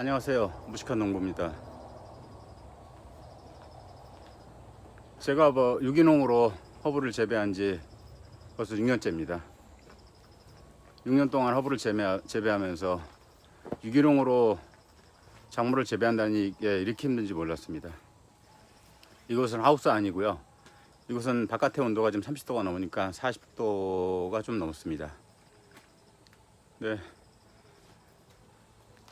안녕하세요. 무식한 농부입니다. 제가 뭐 유기농으로 허브를 재배한 지 벌써 6년째입니다. 6년 동안 허브를 재배, 재배하면서 유기농으로 작물을 재배한다는 게 이렇게 힘든지 몰랐습니다. 이곳은 하우스 아니고요. 이곳은 바깥의 온도가 지금 30도가 넘으니까 40도가 좀 넘습니다. 네.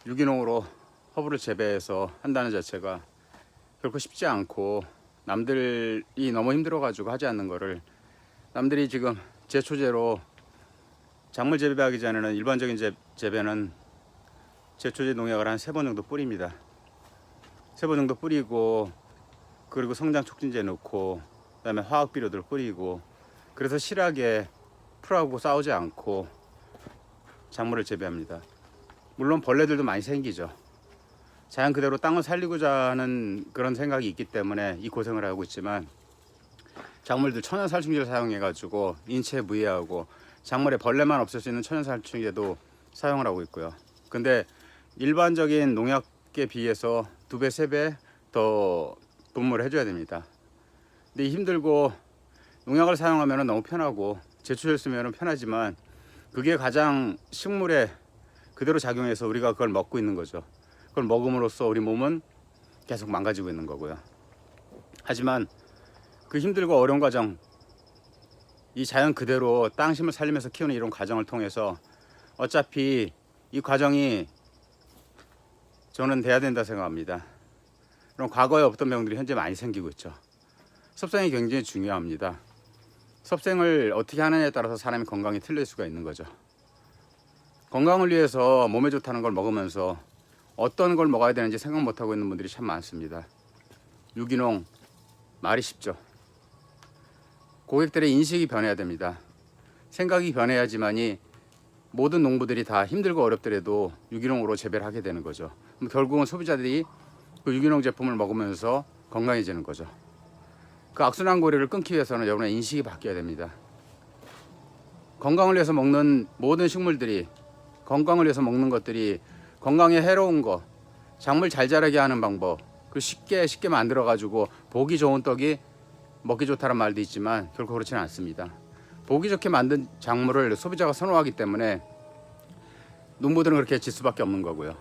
유기농으로 허브를 재배해서 한다는 자체가 결코 쉽지 않고 남들이 너무 힘들어 가지고 하지 않는 거를 남들이 지금 제 초제로 작물 재배하기 전에는 일반적인 재, 재배는 제 초제 농약을 한 세 번 정도 뿌립니다. 세 번 정도 뿌리고 그리고 성장 촉진제 넣고 그 다음에 화학 비료들 뿌리고 그래서 실하게 풀하고 싸우지 않고 작물을 재배합니다. 물론 벌레들도 많이 생기죠. 자연 그대로 땅을 살리고자 하는 그런 생각이 있기 때문에 이 고생을 하고 있지만 작물들 천연 살충제를 사용해 가지고 인체에 무해하고 작물에 벌레만 없앨 수 있는 천연 살충제도 사용을 하고 있고요. 근데 일반적인 농약에 비해서 두 배, 세 배 더 분무를 해줘야 됩니다. 근데 힘들고 농약을 사용하면 너무 편하고 쓰면 편하지만 그게 가장 식물에 그대로 작용해서 우리가 그걸 먹고 있는 거죠. 그걸 먹음으로써 우리 몸은 계속 망가지고 있는 거고요. 하지만 그 힘들고 어려운 과정, 이 자연 그대로 땅심을 살리면서 키우는 이런 과정을 통해서 어차피 이 과정이 저는 돼야 된다 생각합니다. 그럼 과거에 없던 병들이 현재 많이 생기고 있죠. 섭생이 굉장히 중요합니다. 섭생을 어떻게 하느냐에 따라서 사람의 건강이 틀릴 수가 있는 거죠. 건강을 위해서 몸에 좋다는 걸 먹으면서 어떤 걸 먹어야 되는지 생각 못하고 있는 분들이 참 많습니다. 유기농 말이 쉽죠. 고객들의 인식이 변해야 됩니다. 생각이 변해야지만이 모든 농부들이 다 힘들고 어렵더라도 유기농으로 재배를 하게 되는 거죠. 결국은 소비자들이 그 유기농 제품을 먹으면서 건강해지는 거죠. 그 악순환 고리를 끊기 위해서는 여러분의 인식이 바뀌어야 됩니다. 건강을 위해서 먹는 모든 식물들이 건강을 위해서 먹는 것들이 건강에 해로운 거, 작물 잘 자라게 하는 방법, 그 쉽게 쉽게 만들어 가지고 보기 좋은 떡이 먹기 좋다는 말도 있지만 결코 그렇지는 않습니다. 보기 좋게 만든 작물을 소비자가 선호하기 때문에 농부들은 그렇게 질 수밖에 없는 거고요.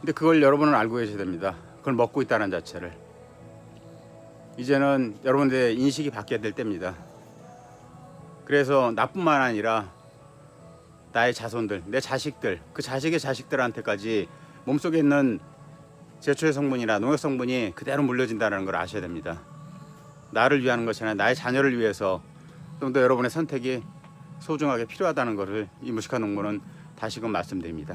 근데 그걸 여러분은 알고 계셔야 됩니다. 그걸 먹고 있다는 자체를. 이제는 여러분들의 인식이 바뀌어야 될 때입니다. 그래서 나뿐만 아니라 나의 자손들, 내 자식들, 그 자식의 자식들한테까지 몸속에 있는 제초의 성분이나 농약 성분이 그대로 물려진다는 걸 아셔야 됩니다. 나를 위한 것이 아니라 나의 자녀를 위해서 좀 더 여러분의 선택이 소중하게 필요하다는 것을 이 무식한 농부는 다시금 말씀드립니다.